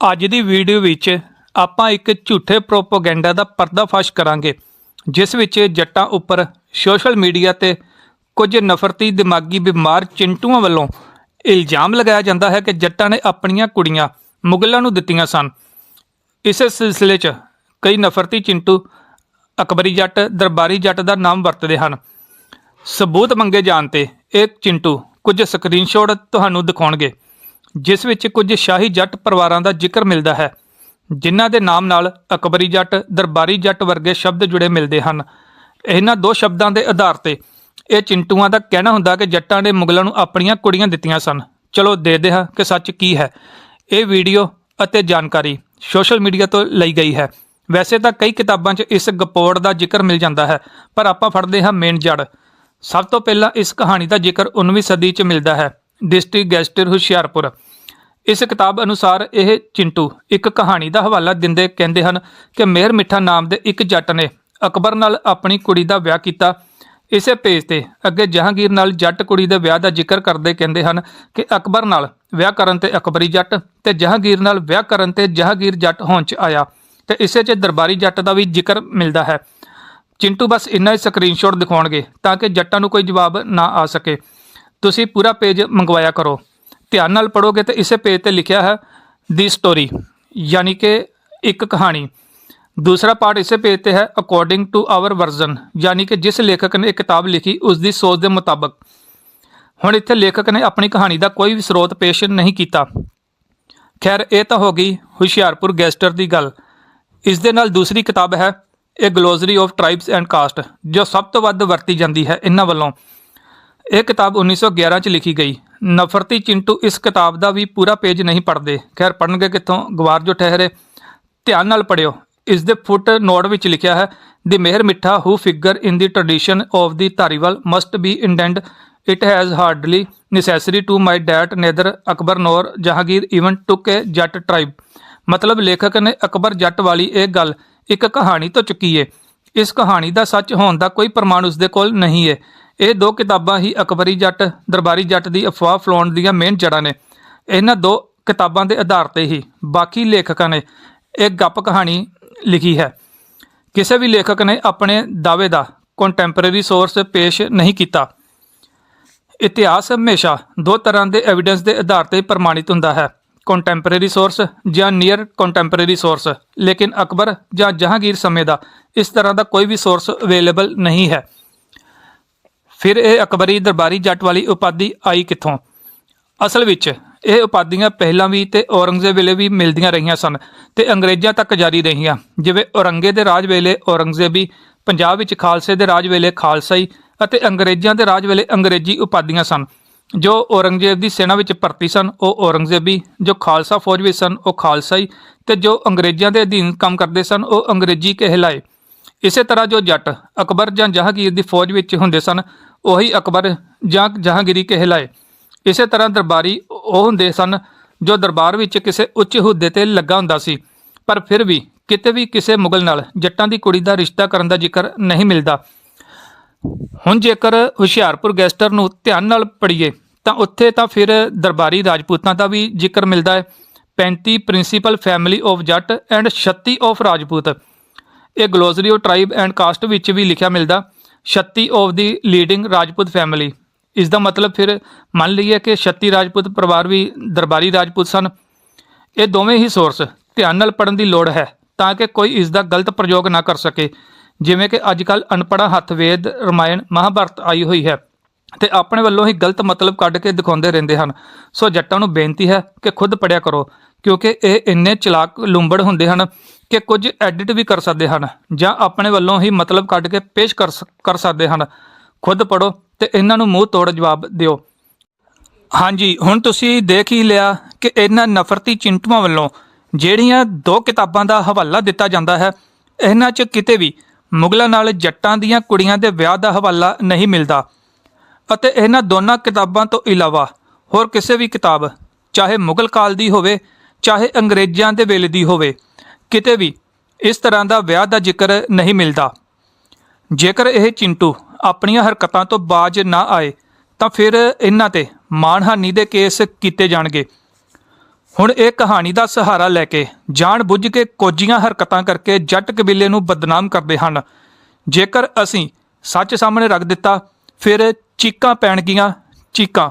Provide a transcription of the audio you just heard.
ਅੱਜ ਦੀ ਵੀਡੀਓ ਵਿੱਚ ਆਪਾਂ ਇੱਕ ਝੂਠੇ ਪ੍ਰੋਪਗੈਂਡਾ ਦਾ ਪਰਦਾਫਾਸ਼ ਕਰਾਂਗੇ, ਜਿਸ ਵਿੱਚ ਜੱਟਾਂ ਉੱਪਰ ਸੋਸ਼ਲ ਮੀਡੀਆ ਤੇ ਕੁਝ ਨਫ਼ਰਤੀ ਦਿਮਾਗੀ ਬਿਮਾਰ ਚਿੰਟੂਆਂ ਵੱਲੋਂ ਇਲਜ਼ਾਮ ਲਗਾਇਆ ਜਾਂਦਾ ਹੈ ਕਿ ਜੱਟਾਂ ਨੇ ਆਪਣੀਆਂ ਕੁੜੀਆਂ ਮੁਗਲਾਂ ਨੂੰ ਦਿੱਤੀਆਂ ਸਨ। ਇਸੇ ਸਿਲਸਿਲੇ 'ਚ ਕਈ ਨਫ਼ਰਤੀ ਚਿੰਟੂ ਅਕਬਰੀ ਜੱਟ, ਦਰਬਾਰੀ ਜੱਟ ਦਾ ਨਾਮ ਵਰਤਦੇ ਹਨ। ਸਬੂਤ ਮੰਗੇ ਜਾਣ ਤੇ ਇਹ ਚਿੰਟੂ ਕੁਝ ਸਕਰੀਨਸ਼ਾਟ ਤੁਹਾਨੂੰ ਦਿਖਾਉਣਗੇ। ਜਿਸ ਵਿੱਚ ਕੁਝ ਸ਼ਾਹੀ ਜੱਟ ਪਰਿਵਾਰਾਂ ਦਾ ਜ਼ਿਕਰ ਮਿਲਦਾ ਹੈ, ਜਿਨ੍ਹਾਂ ਦੇ ਨਾਮ ਨਾਲ ਅਕਬਰੀ ਜੱਟ, ਦਰਬਾਰੀ ਜੱਟ ਵਰਗੇ ਸ਼ਬਦ ਜੁੜੇ ਮਿਲਦੇ ਹਨ। ਇਹਨਾਂ ਦੋ ਸ਼ਬਦਾਂ ਦੇ ਆਧਾਰ ਤੇ ਇਹ ਚਿੰਟੂਆਂ ਦਾ ਕਹਿਣਾ ਹੁੰਦਾ ਕਿ ਜੱਟਾਂ ਨੇ ਮੁਗਲਾਂ ਨੂੰ ਆਪਣੀਆਂ ਕੁੜੀਆਂ ਦਿੱਤੀਆਂ ਸਨ। ਚਲੋ, ਦੇਖਦੇ ਹਾਂ ਕਿ ਸੱਚ ਕੀ ਹੈ। ਇਹ ਵੀਡੀਓ ਅਤੇ ਜਾਣਕਾਰੀ ਸੋਸ਼ਲ ਮੀਡੀਆ ਤੋਂ ਲਈ ਗਈ ਹੈ। ਵੈਸੇ ਤਾਂ ਕਈ ਕਿਤਾਬਾਂ 'ਚ ਇਸ ਗਪੋੜ ਦਾ ਜ਼ਿਕਰ ਮਿਲ ਜਾਂਦਾ ਹੈ, ਪਰ ਆਪਾਂ ਫੜਦੇ ਹਾਂ ਮੇਨ ਜੜ। ਸਭ ਤੋਂ ਪਹਿਲਾਂ ਇਸ ਕਹਾਣੀ ਦਾ ਜ਼ਿਕਰ 19ਵੀਂ ਸਦੀ 'ਚ ਮਿਲਦਾ ਹੈ, ਡਿਸਟ੍ਰਿਕਟ ਗੈਸਟਰ ਹੁਸ਼ਿਆਰਪੁਰ। ਇਸ ਕਿਤਾਬ ਅਨੁਸਾਰ ਇਹ ਚਿੰਟੂ ਇੱਕ ਕਹਾਣੀ ਦਾ ਹਵਾਲਾ ਦਿੰਦੇ ਕਹਿੰਦੇ ਹਨ ਕਿ ਮਿਹਰ ਮਿੱਠਾ ਨਾਮ ਦੇ ਇੱਕ ਜੱਟ ਨੇ ਅਕਬਰ ਨਾਲ ਆਪਣੀ ਕੁੜੀ ਦਾ ਵਿਆਹ ਕੀਤਾ। ਇਸੇ ਪੇਜ ਤੇ ਅੱਗੇ ਜਹਾਂਗੀਰ ਨਾਲ ਜੱਟ ਕੁੜੀ ਦੇ ਵਿਆਹ ਦਾ ਜ਼ਿਕਰ ਕਰਦੇ ਕਹਿੰਦੇ ਹਨ ਕਿ ਅਕਬਰ ਨਾਲ ਵਿਆਹ ਕਰਨ ਤੇ ਅਕਬਰੀ ਜੱਟ ਤੇ ਜਹਾਂਗੀਰ ਨਾਲ ਵਿਆਹ ਕਰਨ ਤੇ ਜਹਾਂਗੀਰ ਜੱਟ ਹੋਂ 'ਚ ਆਇਆ ਤੇ ਇਸੇ 'ਚ ਦਰਬਾਰੀ ਜੱਟ ਦਾ ਵੀ ਜ਼ਿਕਰ ਮਿਲਦਾ ਹੈ। ਚਿੰਟੂ ਬਸ ਇੰਨਾ ਹੀ ਸਕਰੀਨਸ਼ਾਟ ਦਿਖਾਉਣਗੇ ਤਾਂ ਕਿ ਜੱਟਾਂ ਨੂੰ ਕੋਈ ਜਵਾਬ ਨਾ ਆ ਸਕੇ। ਤੁਸੀਂ ਪੂਰਾ ਪੇਜ ਮੰਗਵਾਇਆ ਕਰੋ। ਧਿਆਨ ਨਾਲ ਪੜੋਗੇ ਤਾਂ ਇਸੇ ਪੇਜ ਤੇ ਲਿਖਿਆ ਹੈ ਦੀ ਸਟੋਰੀ ਯਾਨੀ ਕਿ ਇੱਕ ਕਹਾਣੀ। ਦੂਸਰਾ ਪਾਰਟ ਇਸੇ ਪੇਜ ਤੇ ਹੈ ਅਕੋਰਡਿੰਗ ਟੂ ਆਵਰ ਵਰਜ਼ਨ ਯਾਨੀ ਕਿ ਜਿਸ ਲੇਖਕ ਨੇ ਇਹ ਕਿਤਾਬ ਲਿਖੀ ਉਸ ਦੀ ਸੋਚ ਦੇ ਮੁਤਾਬਕ। ਹੁਣ ਇੱਥੇ ਲੇਖਕ ਨੇ ਆਪਣੀ ਕਹਾਣੀ ਦਾ ਕੋਈ ਵੀ ਸਰੋਤ ਪੇਸ਼ ਨਹੀਂ ਕੀਤਾ। ਖੈਰ, ਇਹ ਤਾਂ ਹੋ ਗਈ ਹੁਸ਼ਿਆਰਪੁਰ ਗੈਸਟਰ ਦੀ ਗੱਲ। ਇਸ ਦੇ ਨਾਲ ਦੂਸਰੀ ਕਿਤਾਬ ਹੈ ਇਹ glossary of tribes and caste ਜੋ ਸਭ ਤੋਂ ਵੱਧ ਵਰਤੀ ਜਾਂਦੀ ਹੈ ਇਹਨਾਂ ਵੱਲੋਂ। ਇਹ ਕਿਤਾਬ 1911 ਚ ਲਿਖੀ ਗਈ। ਨਫ਼ਰਤੀ ਚਿੰਟੂ ਇਸ ਕਿਤਾਬ ਦਾ ਵੀ ਪੂਰਾ ਪੇਜ ਨਹੀਂ ਪੜ੍ਹਦੇ। ਖੈਰ ਪੜਨਗੇ ਕਿੱਥੋਂ? ਗਵਾਰ ਜੋ ਠਹਿਰੇ, ਧਿਆਨ ਨਾਲ ਪੜਿਓ ਇਸ ਦੇ ਫੁੱਟ ਨੋਟ ਵਿੱਚ ਲਿਖਿਆ ਹੈ, the Mihr Mitha who figure in the tradition of the Dhariwal must be intended it has hardly necessary to mind that neither Akbar nor Jahangir even took a Jat tribe. ਮਤਲਬ ਲੇਖਕ ਨੇ ਅਕਬਰ ਜੱਟ ਵਾਲੀ ਇਹ ਗੱਲ ਇੱਕ ਕਹਾਣੀ ਤੋਂ ਚੁੱਕੀ ਏ। ਇਸ ਕਹਾਣੀ ਦਾ ਸੱਚ ਹੋਣ ਦਾ ਕੋਈ ਪ੍ਰਮਾਣ ਉਸ ਦੇ ਕੋਲ ਨਹੀਂ ਏ। ਇਹ ਦੋ ਕਿਤਾਬਾਂ ਹੀ ਅਕਬਰੀ ਜੱਟ, ਦਰਬਾਰੀ ਜੱਟ ਦੀ ਅਫਵਾਹ ਫਲਾਉਣ ਦੀਆਂ ਮੇਨ ਜੜ੍ਹਾਂ ਨੇ। ਇਹਨਾਂ ਦੋ ਕਿਤਾਬਾਂ ਦੇ ਆਧਾਰ ਤੇ ਹੀ ਬਾਕੀ ਲੇਖਕਾਂ ਨੇ ਇੱਕ ਗੱਪ ਕਹਾਣੀ ਲਿਖੀ ਹੈ। ਕਿਸੇ ਵੀ ਲੇਖਕ ਨੇ ਆਪਣੇ ਦਾਅਵੇ ਦਾ ਕੰਟੈਂਪਰੇਰੀ ਸੋਰਸ ਪੇਸ਼ ਨਹੀਂ ਕੀਤਾ। ਇਤਿਹਾਸ ਹਮੇਸ਼ਾ ਦੋ ਤਰ੍ਹਾਂ ਦੇ ਐਵੀਡੈਂਸ ਦੇ ਆਧਾਰ ਤੇ ਪ੍ਰਮਾਣਿਤ ਹੁੰਦਾ ਹੈ। ਕੰਟੈਂਪਰੇਰੀ ਸੋਰਸ ਜਾਂ ਨੀਅਰ ਕੰਟੈਂਪਰੇਰੀ ਸੋਰਸ ਲੇਕਿਨ ਅਕਬਰ ਜਾਂ ਜਹਾਂਗੀਰ ਸਮੇਂ ਦਾ ਇਸ ਤਰ੍ਹਾਂ ਦਾ ਕੋਈ ਵੀ ਸੋਰਸ ਅਵੇਲੇਬਲ ਨਹੀਂ ਹੈ। ਫਿਰ ਇਹ ਅਕਬਰੀ ਦਰਬਾਰੀ ਜੱਟ ਵਾਲੀ ਉਪਾਧੀ ਆਈ ਕਿੱਥੋਂ? ਅਸਲ ਵਿੱਚ ਇਹ ਉਪਾਧੀਆਂ ਪਹਿਲਾਂ ਵੀ ਤੇ ਔਰੰਗਜ਼ੇਬ ਵੇਲੇ ਵੀ ਮਿਲਦੀਆਂ ਰਹੀਆਂ ਸਨ ਤੇ ਅੰਗਰੇਜ਼ਾਂ ਤੱਕ ਜਾਰੀ ਰਹੀਆਂ। ਜਿਵੇਂ ਔਰੰਗੇ ਦੇ ਰਾਜ ਵੇਲੇ ਔਰੰਗਜ਼ੇਬੀ, ਪੰਜਾਬ ਵਿੱਚ ਖਾਲਸੇ ਦੇ ਰਾਜ ਵੇਲੇ ਖਾਲਸਾਈ ਅਤੇ ਅੰਗਰੇਜ਼ਾਂ ਦੇ ਰਾਜ ਵੇਲੇ ਅੰਗਰੇਜ਼ੀ ਉਪਾਧੀਆਂ ਸਨ। ਜੋ ਔਰੰਗਜ਼ੇਬ ਦੀ ਸੈਨਾ ਵਿੱਚ ਭਰਤੀ ਸਨ, ਉਹ ਔਰੰਗਜ਼ੇਬੀ, ਜੋ ਖਾਲਸਾ ਫੌਜ ਵਿੱਚ ਸਨ, ਉਹ ਖਾਲਸਾਈ ਤੇ ਜੋ ਅੰਗਰੇਜ਼ਾਂ ਦੇ ਅਧੀਨ ਕੰਮ ਕਰਦੇ ਸਨ, ਉਹ ਅੰਗਰੇਜ਼ੀ ਕਹਿਲਾਏ। ਇਸੇ ਤਰ੍ਹਾਂ ਜੋ ਜੱਟ ਅਕਬਰ ਜਾਂ ਜਹਾਂਗੀਰ ਦੀ ਫੌਜ ਵਿੱਚ ਹੁੰਦੇ ਸਨ, ਉਹੀ ਅਕਬਰ ਜਾਂ ਜਹਾਂਗੀਰੀ ਕਹਿਲਾਏ। ਇਸੇ ਤਰ੍ਹਾਂ ਦਰਬਾਰੀ ਉਹ ਹੁੰਦੇ ਸਨ ਜੋ ਦਰਬਾਰ ਵਿੱਚ ਕਿਸੇ ਉੱਚ ਅਹੁਦੇ ਤੇ ਲੱਗਾ ਹੁੰਦਾ ਸੀ, ਪਰ ਫਿਰ ਵੀ ਕਿਤੇ ਵੀ ਕਿਸੇ ਮੁਗਲ ਨਾਲ ਜੱਟਾਂ ਦੀ ਕੁੜੀ ਦਾ ਰਿਸ਼ਤਾ ਕਰਨ ਦਾ ਜ਼ਿਕਰ ਨਹੀਂ ਮਿਲਦਾ। ਹੁਣ ਜੇਕਰ ਹੁਸ਼ਿਆਰਪੁਰ ਗੈਸਟਰ ਨੂੰ ਧਿਆਨ ਨਾਲ ਪੜ੍ਹੀਏ, ਤਾਂ ਉੱਥੇ ਤਾਂ ਫਿਰ ਦਰਬਾਰੀ ਰਾਜਪੂਤਾਂ ਦਾ ਵੀ ਜ਼ਿਕਰ ਮਿਲਦਾ ਹੈ। 35 principal family of Jat and 36 of Rajput. ਇਹ glossary of tribe and caste ਵਿੱਚ ਵੀ ਲਿਖਿਆ ਮਿਲਦਾ। 36 of the leading Rajput family ਇਸ ਦਾ ਮਤਲਬ ਫਿਰ ਮੰਨ ਲਈਏ ਕਿ 36 ਰਾਜਪੂਤ ਪਰਿਵਾਰ ਵੀ ਦਰਬਾਰੀ ਰਾਜਪੂਤ ਸਨ। ਇਹ ਦੋਵੇਂ ਹੀ ਸੋਰਸ ਧਿਆਨ ਨਾਲ ਪੜਨ ਦੀ ਲੋੜ ਹੈ ਤਾਂ ਕਿ ਕੋਈ ਇਸ ਦਾ ਗਲਤ ਪ੍ਰਯੋਗ ਨਾ ਕਰ ਸਕੇ। ਜਿਵੇਂ ਕਿ ਅੱਜ ਕੱਲ ਅਨਪੜਾ ਹੱਥ ਵੇਦ, ਰਮਾਇਣ, ਮਹਾਭਾਰਤ ਆਈ ਹੋਈ ਹੈ ਤੇ ਆਪਣੇ ਵੱਲੋਂ ਹੀ ਗਲਤ ਮਤਲਬ ਕੱਢ ਕੇ ਦਿਖਾਉਂਦੇ ਰਹਿੰਦੇ ਹਨ। ਸੋ ਜੱਟਾਂ ਨੂੰ ਬੇਨਤੀ ਹੈ ਕਿ ਖੁਦ ਪੜਿਆ ਕਰੋ। ਕਿਉਂਕਿ ਇਹ ਇੰਨੇ ਚਲਾਕ ਲੂੰਬੜ ਹੁੰਦੇ ਹਨ ਕਿ ਕੁਝ ਐਡਿਟ ਵੀ ਕਰ ਸਕਦੇ ਹਨ ਜਾਂ ਆਪਣੇ ਵੱਲੋਂ ਹੀ ਮਤਲਬ ਕੱਢ ਕੇ ਪੇਸ਼ ਕਰ ਸ- ਕਰ ਸਕਦੇ ਹਨ। ਖੁਦ ਪੜੋ ਤੇ ਇਹਨਾਂ ਨੂੰ ਮੂੰਹ ਤੋੜ ਜਵਾਬ ਦਿਓ। ਹਾਂਜੀ, ਹੁਣ ਤੁਸੀਂ ਦੇਖ ਹੀ ਲਿਆ ਕਿ ਇਹਨਾਂ ਨਫ਼ਰਤੀ ਚਿੰਟੂਆਂ ਵੱਲੋਂ ਜਿਹੜੀਆਂ ਦੋ ਕਿਤਾਬਾਂ ਦਾ ਹਵਾਲਾ ਦਿੱਤਾ ਜਾਂਦਾ ਹੈ, ਇਹਨਾਂ 'ਚ ਕਿਤੇ ਵੀ ਮੁਗਲਾਂ ਨਾਲ ਜੱਟਾਂ ਦੀਆਂ ਕੁੜੀਆਂ ਦੇ ਵਿਆਹ ਦਾ ਹਵਾਲਾ ਨਹੀਂ ਮਿਲਦਾ। ਅਤੇ ਇਹਨਾਂ ਦੋਨਾਂ ਕਿਤਾਬਾਂ ਤੋਂ ਇਲਾਵਾ ਹੋਰ ਕਿਸੇ ਵੀ ਕਿਤਾਬ, ਚਾਹੇ ਮੁਗਲ ਕਾਲ ਦੀ ਹੋਵੇ ਚਾਹੇ ਅੰਗਰੇਜ਼ਾਂ ਦੇ ਵੇਲੇ ਦੀ ਹੋਵੇ, ਕਿਤੇ ਵੀ ਇਸ ਤਰ੍ਹਾਂ ਦਾ ਵਿਆਹ ਦਾ ਜ਼ਿਕਰ ਨਹੀਂ ਮਿਲਦਾ। ਜੇਕਰ ਇਹ ਚਿੰਟੂ ਆਪਣੀਆਂ ਹਰਕਤਾਂ ਤੋਂ ਬਾਜ ਨਾ ਆਏ, ਤਾਂ ਫਿਰ ਇਹਨਾਂ ਤੇ ਮਾਨਹਾਨੀ ਦੇ ਕੇਸ ਕੀਤੇ ਜਾਣਗੇ। ਹੁਣ ਇਹ ਕਹਾਣੀ ਦਾ ਸਹਾਰਾ ਲੈ ਕੇ ਜਾਣ ਬੁੱਝ ਕੇ ਕੋਝੀਆਂ ਹਰਕਤਾਂ ਕਰਕੇ ਜੱਟ ਕਬੀਲੇ ਨੂੰ ਬਦਨਾਮ ਕਰਦੇ ਹਨ। ਜੇਕਰ ਅਸੀਂ ਸੱਚ ਸਾਹਮਣੇ ਰੱਖ ਦਿੱਤਾ, ਫਿਰ ਚੀਕਾਂ ਪੈਣਗੀਆਂ, ਚੀਕਾਂ।